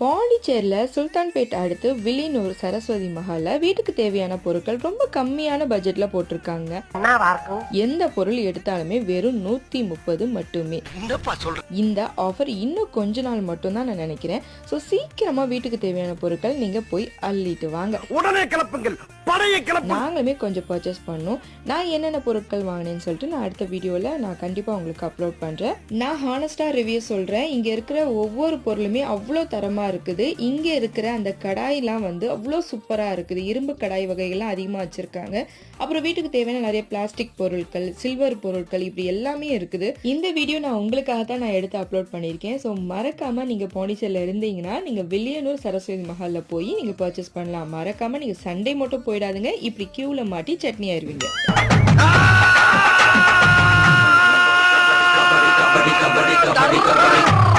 பாண்டிச்சேரியில் சுல்தான்பேட் அடுத்து வில்லியனூர் சரஸ்வதி மஹாலில் வீட்டுக்கு தேவையான பொருட்கள் ரொம்ப கம்மியான பட்ஜெட்டில் போட்டிருக்காங்க. எந்த பொருள் எடுத்தாலுமே வெறும் நூற்றி முப்பது மட்டுமே. இந்த ஆஃபர் இன்னும் கொஞ்ச நாள் மட்டும்தான் நான் நினைக்கிறேன். ஸோ சீக்கிரமாக வீட்டுக்கு தேவையான பொருட்கள் நீங்கள் போய் அள்ளிட்டு வாங்க. உடனே கிளப்புங்கள். படையை கிளப்பு. நாங்களுமே கொஞ்சம் பர்ச்சேஸ் பண்ணோம். நான் என்னென்ன பொருட்கள் வாங்கினேன்னு சொல்லிட்டு நான் அடுத்த வீடியோவில் நான் கண்டிப்பாக உங்களுக்கு அப்லோட் பண்ணுறேன் நான் ஹானஸ்டாக ரிவ்யூ சொல்கிறேன் இங்கே இருக்கிற ஒவ்வொரு பொருளுமே அவ்வளோ தரமாக இருக்குது. இங்கே இருக்கிற அந்த கடாயெலாம் வந்து அவ்வளோ சூப்பராக இருக்குது. இரும்பு கடாய் வகைகள்லாம் அதிகமாக வச்சுருக்காங்க. அப்புறம் வீட்டுக்கு தேவையான நிறைய பிளாஸ்டிக் பொருட்கள் சில்வர் பொருட்கள் இப்படி எல்லாமே இருக்குது. இந்த வீடியோ நான் உங்களுக்காக தான் நான் எடுத்து அப்லோட் பண்ணியிருக்கேன். ஸோ மறக்காமல் நீங்கள் பாண்டிச்சேரியில் இருந்தீங்கன்னா நீங்கள் வில்லியனூர் சரஸ்வதி மஹாலில் போய் நீங்கள் பர்ச்சேஸ் பண்ணலாம். மறக்காமல் நீங்கள் சண்டே மட்டும் போய் போயிடாதுங்க. இப்படி கியூவில் மாட்டி சட்னி ஆயிடுவீங்க கபடி கபடி கபடி கபடி.